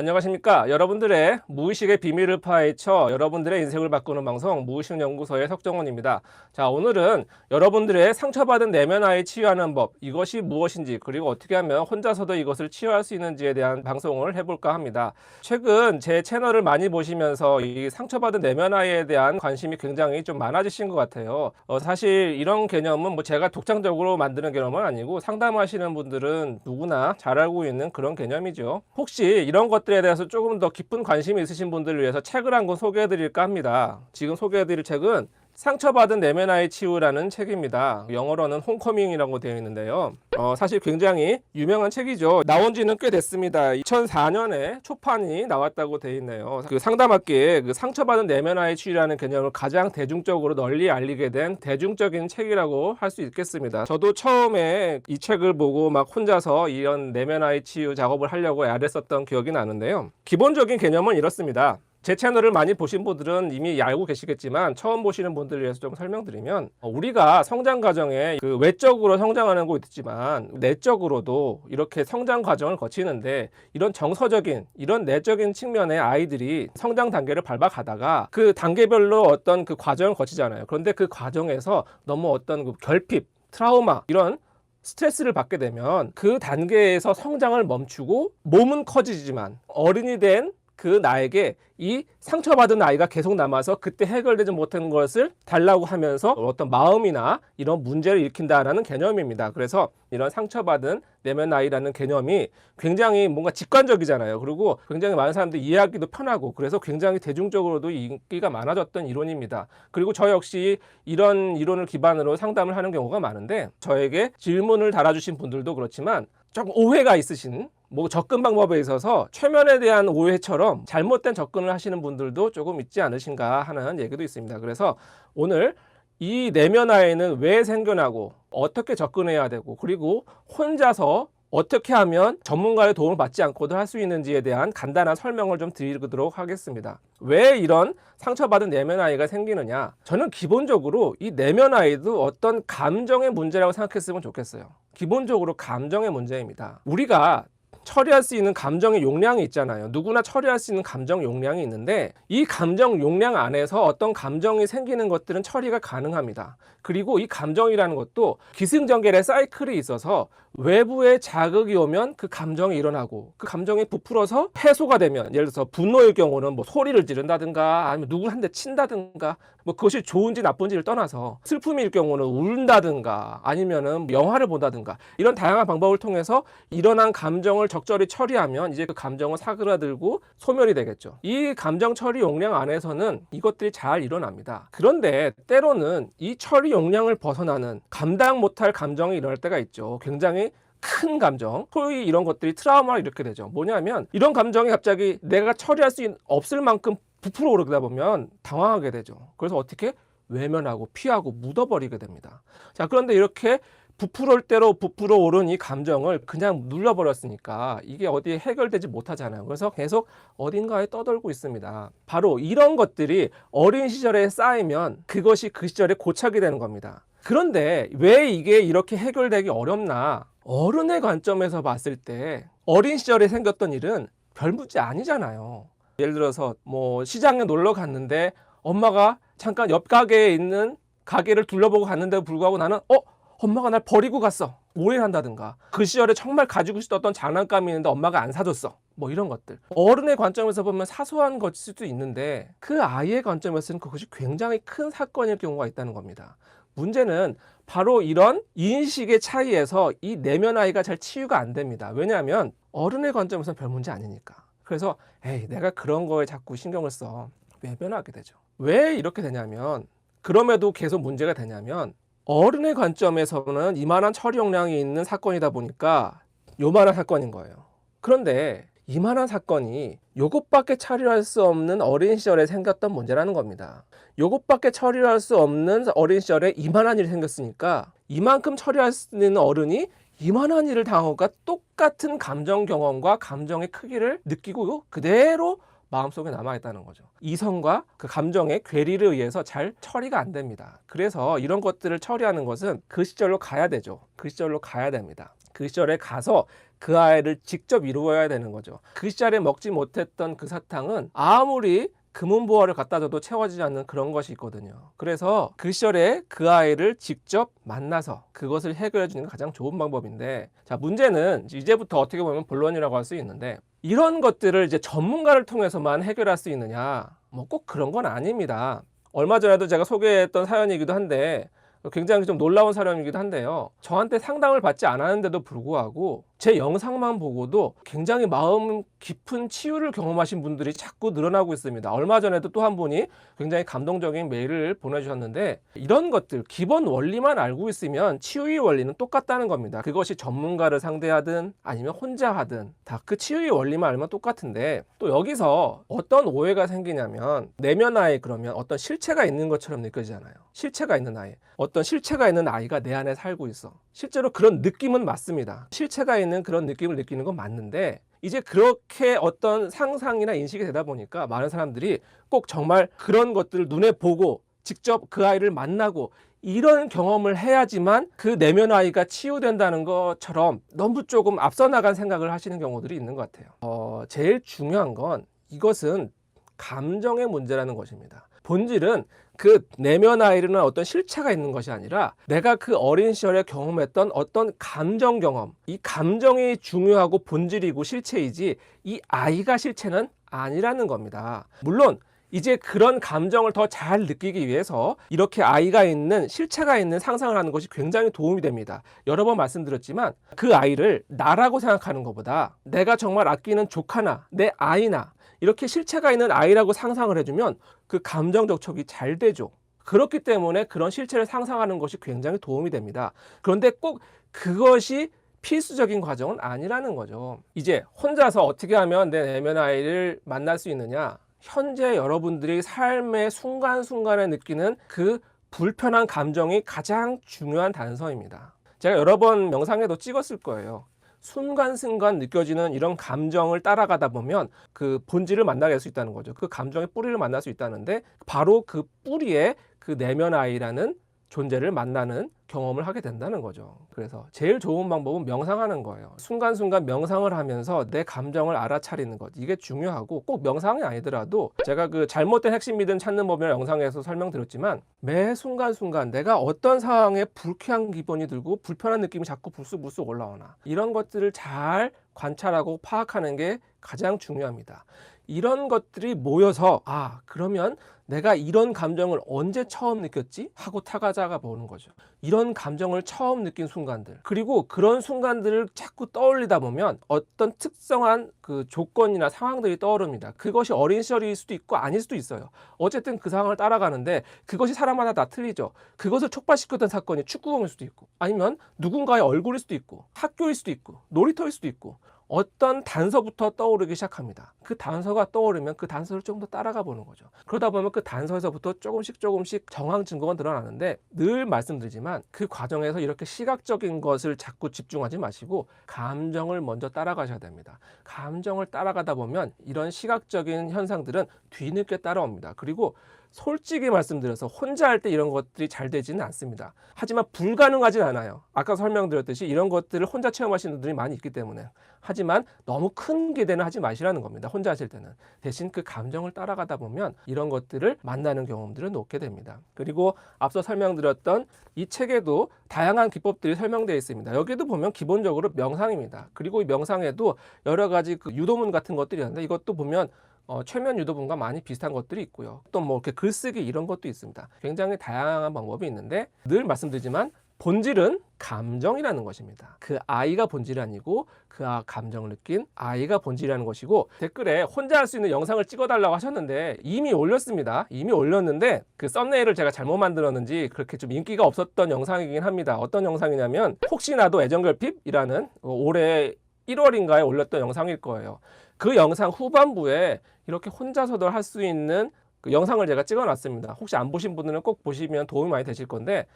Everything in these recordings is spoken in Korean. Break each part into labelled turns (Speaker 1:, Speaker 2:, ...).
Speaker 1: 안녕하십니까. 여러분들의 무의식의 비밀을 파헤쳐 여러분들의 인생을 바꾸는 방송 무의식연구소의 석정원입니다. 자, 오늘은 여러분들의 상처받은 내면화에 치유하는 법, 이것이 무엇인지, 그리고 어떻게 하면 혼자서도 이것을 치유할 수 있는지에 대한 방송을 해볼까 합니다. 최근 제 채널을 많이 보시면서 이 상처받은 내면화에 대한 관심이 굉장히 좀 많아지신 것 같아요. 어, 사실 이런 개념은 뭐 제가 독창적으로 만드는 개념은 아니고 상담하시는 분들은 누구나 잘 알고 있는 그런 개념이죠. 혹시 이런 것들 에 대해서 조금 더 깊은 관심이 있으신 분들을 위해서 책을 한 권 소개해 드릴까 합니다. 지금 소개해 드릴 책은 상처받은 내면화의 치유라는 책입니다. 영어로는 홈커밍이라고 되어 있는데요. 어, 사실 굉장히 유명한 책이죠. 나온 지는 꽤 됐습니다. 2004년에 초판이 나왔다고 되어 있네요. 그 상담학계에 그 상처받은 내면화의 치유라는 개념을 가장 대중적으로 널리 알리게 된 대중적인 책이라고 할 수 있겠습니다. 저도 처음에 이 책을 보고 막 혼자서 이런 내면화의 치유 작업을 하려고 애랬었던 기억이 나는데요. 기본적인 개념은 이렇습니다. 제 채널을 많이 보신 분들은 이미 알고 계시겠지만 처음 보시는 분들을 위해서 좀 설명드리면 어, 우리가 성장 과정에 그 외적으로 성장하는 거 있지만 내적으로도 이렇게 성장 과정을 거치는데 이런 정서적인 이런 내적인 측면의 아이들이 성장 단계를 밟아가다가 그 단계별로 어떤 그 과정을 거치잖아요. 그런데 그 과정에서 너무 어떤 그 결핍, 트라우마 이런 스트레스를 받게 되면 그 단계에서 성장을 멈추고 몸은 커지지만 어른이 된 그 나에게 이 상처받은 아이가 계속 남아서 그때 해결되지 못한 것을 달라고 하면서 어떤 마음이나 이런 문제를 일으킨다라는 개념입니다. 그래서 이런 상처받은 내면 아이라는 개념이 굉장히 뭔가 직관적이잖아요. 그리고 굉장히 많은 사람들이 이해하기도 편하고 그래서 굉장히 대중적으로도 인기가 많아졌던 이론입니다. 그리고 저 역시 이런 이론을 기반으로 상담을 하는 경우가 많은데 저에게 질문을 달아주신 분들도 그렇지만 조금 오해가 있으신 뭐 접근 방법에 있어서 최면에 대한 오해처럼 잘못된 접근을 하시는 분들도 조금 있지 않으신가 하는 얘기도 있습니다. 그래서 오늘 이 내면화에는 왜 생겨나고 어떻게 접근해야 되고 그리고 혼자서 어떻게 하면 전문가의 도움을 받지 않고도 할 수 있는지에 대한 간단한 설명을 좀 드리도록 하겠습니다. 왜 이런 상처받은 내면 아이가 생기느냐? 저는 기본적으로 이 내면 아이도 어떤 감정의 문제라고 생각했으면 좋겠어요. 기본적으로 감정의 문제입니다. 우리가 처리할 수 있는 감정의 용량이 있잖아요. 누구나 처리할 수 있는 감정 용량이 있는데 이 감정 용량 안에서 어떤 감정이 생기는 것들은 처리가 가능합니다. 그리고 이 감정이라는 것도 기승전결의 사이클이 있어서 외부의 자극이 오면 그 감정이 일어나고 그 감정이 부풀어서 해소가 되면 예를 들어서 분노의 경우는 뭐 소리를 지른다든가 아니면 대 친다든가 뭐 그것이 좋은지 나쁜지를 떠나서 슬픔일 경우는 울다든가 아니면은 영화를 본다든가 이런 다양한 방법을 통해서 일어난 감정을 적절히 처리하면 이제 그 감정은 사그라들고 소멸이 되겠죠. 이 감정 처리 용량 안에서는 이것들이 잘 일어납니다. 그런데 때로는 이 처리 용량을 벗어나는 감당 못할 감정이 일어날 때가 있죠. 굉장히 큰 감정, 소위 이런 것들이 트라우마를 일으키게 되죠. 뭐냐면 이런 감정이 갑자기 내가 처리할 수 있- 없을 만큼 부풀어 오르다 보면 당황하게 되죠. 그래서 어떻게 외면하고 피하고 묻어버리게 됩니다. 자, 그런데 이렇게 부풀을 대로 부풀어 오른 이 감정을 그냥 눌러버렸으니까 이게 어디에 해결되지 못하잖아요. 그래서 계속 어딘가에 떠돌고 있습니다. 바로 이런 것들이 어린 시절에 쌓이면 그것이 그 시절에 고착이 되는 겁니다. 그런데 왜 이게 이렇게 해결되기 어렵나? 어른의 관점에서 봤을 때 어린 시절에 생겼던 일은 별 문제 아니잖아요. 예를 들어서 뭐 시장에 놀러 갔는데 엄마가 잠깐 옆 가게에 있는 가게를 둘러보고 갔는데도 불구하고 나는 어 엄마가 날 버리고 갔어. 오해를 한다든가. 그 시절에 정말 가지고 싶었던 장난감이 있는데 엄마가 안 사줬어. 뭐 이런 것들. 어른의 관점에서 보면 사소한 것일 수도 있는데 그 아이의 관점에서는 그것이 굉장히 큰 사건일 경우가 있다는 겁니다. 문제는 바로 이런 인식의 차이에서 이 내면 아이가 잘 치유가 안 됩니다. 왜냐하면 어른의 관점에서는 별 문제 아니니까. 그래서 에이 내가 그런 거에 자꾸 신경을 써. 외면하게 되죠. 왜 이렇게 되냐면 그럼에도 계속 문제가 되냐면 어른의 관점에서는 이만한 처리 용량이 있는 사건이다 보니까 요만한 사건인 거예요. 그런데 이만한 사건이 요것밖에 처리할 수 없는 어린 시절에 생겼던 문제라는 겁니다. 요것밖에 처리할 수 없는 어린 시절에 이만한 일이 생겼으니까 이만큼 처리할 수 있는 어른이 이만한 일을 것과 똑같은 감정 경험과 감정의 크기를 느끼고 그대로 마음속에 남아있다는 거죠. 이성과 그 감정의 괴리를 의해서 잘 처리가 안 됩니다. 그래서 이런 것들을 처리하는 것은 그 시절로 가야 되죠. 그 시절로 가야 됩니다. 그 시절에 가서 그 아이를 직접 이루어야 되는 거죠. 그 시절에 먹지 못했던 그 사탕은 아무리 금은보화를 갖다 줘도 채워지지 않는 그런 것이 있거든요. 그래서 그 시절에 그 아이를 직접 만나서 그것을 해결해 주는 게 가장 좋은 방법인데 자 문제는 이제부터 어떻게 보면 본론이라고 할 수 있는데 이런 것들을 이제 전문가를 통해서만 해결할 수 있느냐 뭐 꼭 그런 건 아닙니다. 얼마 전에도 제가 소개했던 사연이기도 한데 굉장히 좀 놀라운 사연이기도 한데요. 저한테 상담을 받지 않았는데도 불구하고 제 영상만 보고도 굉장히 마음 깊은 치유를 경험하신 분들이 자꾸 늘어나고 있습니다. 얼마 전에도 또 한 분이 굉장히 감동적인 메일을 보내주셨는데 이런 것들 기본 원리만 알고 있으면 치유의 원리는 똑같다는 겁니다. 그것이 전문가를 상대하든 아니면 혼자 하든 다 그 치유의 원리만 알면 똑같은데 또 여기서 어떤 오해가 생기냐면 내면 아이 그러면 어떤 실체가 있는 것처럼 느껴지잖아요. 실체가 있는 아이. 어떤 실체가 있는 아이가 내 안에 살고 있어. 실제로 그런 느낌은 맞습니다. 실체가 있는 그런 느낌을 느끼는 건 맞는데 이제 그렇게 어떤 상상이나 인식이 되다 보니까 많은 사람들이 꼭 정말 그런 것들을 눈에 보고 직접 그 아이를 만나고 이런 경험을 해야지만 그 내면 아이가 치유된다는 것처럼 너무 조금 앞서 나간 생각을 하시는 경우들이 있는 것 같아요. 어, 제일 중요한 건 이것은 감정의 문제라는 것입니다. 본질은 그 내면 아이는 어떤 실체가 있는 것이 아니라 내가 그 어린 시절에 경험했던 어떤 감정 경험, 이 감정이 중요하고 본질이고 실체이지 이 아이가 실체는 아니라는 겁니다. 물론 이제 그런 감정을 더 잘 느끼기 위해서 이렇게 아이가 있는 실체가 있는 상상을 하는 것이 굉장히 도움이 됩니다. 여러 번 말씀드렸지만 그 아이를 나라고 생각하는 것보다 내가 정말 아끼는 조카나 내 아이나 이렇게 실체가 있는 아이라고 상상을 해주면 그 감정 적촉이 잘 되죠. 그렇기 때문에 그런 실체를 상상하는 것이 굉장히 도움이 됩니다. 그런데 꼭 그것이 필수적인 과정은 아니라는 거죠. 이제 혼자서 어떻게 하면 내 내면 아이를 만날 수 있느냐? 현재 여러분들이 삶의 순간순간에 느끼는 그 불편한 감정이 가장 중요한 단서입니다. 제가 여러 번 영상에도 찍었을 거예요. 순간순간 느껴지는 이런 감정을 따라가다 보면 그 본질을 만나게 될수 있다는 거죠. 그 감정의 뿌리를 만날 수 있다는데 바로 그 뿌리에 그 내면 아이라는 존재를 만나는 경험을 하게 된다는 거죠. 그래서 제일 좋은 방법은 명상하는 거예요. 순간순간 명상을 하면서 내 감정을 알아차리는 것. 이게 중요하고 꼭 명상이 아니더라도 제가 그 잘못된 핵심 믿음 찾는 법이라는 영상에서 설명드렸지만 매 순간순간 내가 어떤 상황에 불쾌한 기분이 들고 불편한 느낌이 자꾸 불쑥불쑥 올라오나 이런 것들을 잘 관찰하고 파악하는 게 가장 중요합니다. 이런 것들이 모여서 아 그러면 내가 이런 감정을 언제 처음 느꼈지 하고 타가자가 보는 거죠. 이런 감정을 처음 느낀 순간들 그리고 그런 순간들을 자꾸 떠올리다 보면 어떤 특성한 그 조건이나 상황들이 떠오릅니다. 그것이 어린 시절일 수도 있고 아닐 수도 있어요. 어쨌든 그 상황을 따라가는데 그것이 사람마다 다 틀리죠. 그것을 촉발시켰던 사건이 축구공일 수도 있고 아니면 누군가의 얼굴일 수도 있고 학교일 수도 있고 놀이터일 수도 있고 어떤 단서부터 떠오르기 시작합니다. 그 단서가 떠오르면 그 단서를 조금 더 따라가 보는 거죠. 그러다 보면 그 단서에서부터 조금씩 조금씩 정황 증거가 늘어나는데 늘 말씀드리지만 그 과정에서 이렇게 시각적인 것을 자꾸 집중하지 마시고 감정을 먼저 따라가셔야 됩니다. 감정을 따라가다 보면 이런 시각적인 현상들은 뒤늦게 따라옵니다. 그리고 솔직히 말씀드려서 혼자 할 때 이런 것들이 잘 되지는 않습니다. 하지만 불가능하진 않아요. 아까 설명드렸듯이 이런 것들을 혼자 체험하시는 분들이 많이 있기 때문에. 하지만 너무 큰 기대는 하지 마시라는 겁니다. 혼자 하실 때는. 대신 그 감정을 따라가다 보면 이런 것들을 만나는 경험들을 놓게 됩니다. 그리고 앞서 설명드렸던 이 책에도 다양한 기법들이 설명되어 있습니다. 여기도 보면 기본적으로 명상입니다. 그리고 이 명상에도 여러 가지 그 유도문 같은 것들이 있는데 이것도 보면 어, 최면 유도분과 많이 비슷한 것들이 있고요. 또 뭐 이렇게 글쓰기 이런 것도 있습니다. 굉장히 다양한 방법이 있는데 늘 말씀드리지만 본질은 감정이라는 것입니다. 그 아이가 본질이 아니고 그 아- 감정을 느낀 아이가 본질이라는 것이고 댓글에 혼자 할 수 있는 영상을 찍어달라고 하셨는데 이미 올렸습니다. 이미 올렸는데 그 썸네일을 제가 잘못 만들었는지 그렇게 좀 인기가 없었던 영상이긴 합니다. 어떤 영상이냐면 혹시나도 애정결핍이라는 올해 1월인가에 올렸던 영상일 거예요. 그 영상 후반부에 이렇게 혼자서도 할 수 있는 그 영상을 제가 찍어 놨습니다. 혹시 안 보신 분들은 꼭 보시면 도움이 많이 되실 건데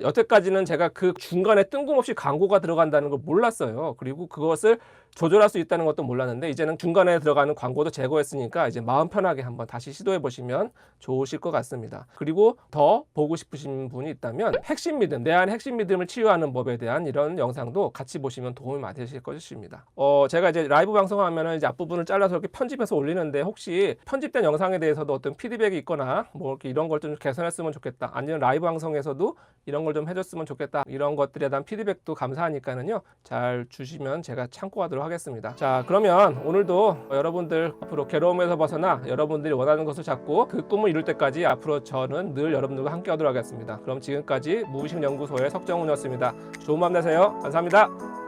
Speaker 1: 여태까지는 제가 그 중간에 뜬금없이 광고가 들어간다는 걸 몰랐어요. 그리고 그것을 조절할 수 있다는 것도 몰랐는데 이제는 중간에 들어가는 광고도 제거했으니까 이제 마음 편하게 한번 다시 시도해 보시면 좋으실 것 같습니다. 그리고 더 보고 싶으신 분이 있다면 핵심 믿음, 내 안의 핵심 믿음을 치유하는 법에 대한 이런 영상도 같이 보시면 도움이 많이 되실 것입니다. 어, 제가 이제 라이브 방송하면은 이제 앞부분을 잘라서 이렇게 편집해서 올리는데 혹시 편집된 영상에 대해서도 어떤 피드백이 있거나 뭐 이렇게 이런 걸 좀 개선했으면 좋겠다. 아니면 라이브 방송에서도 걸 좀 해줬으면 좋겠다. 이런 것들에 대한 피드백도 감사하니까는요. 잘 주시면 제가 참고하도록 하겠습니다. 자, 그러면 오늘도 여러분들 앞으로 괴로움에서 벗어나 여러분들이 원하는 것을 잡고 그 꿈을 이룰 때까지 앞으로 저는 늘 여러분들과 함께 하도록 하겠습니다. 그럼 지금까지 무의식 연구소의 석정훈이었습니다. 좋은 밤 되세요. 감사합니다.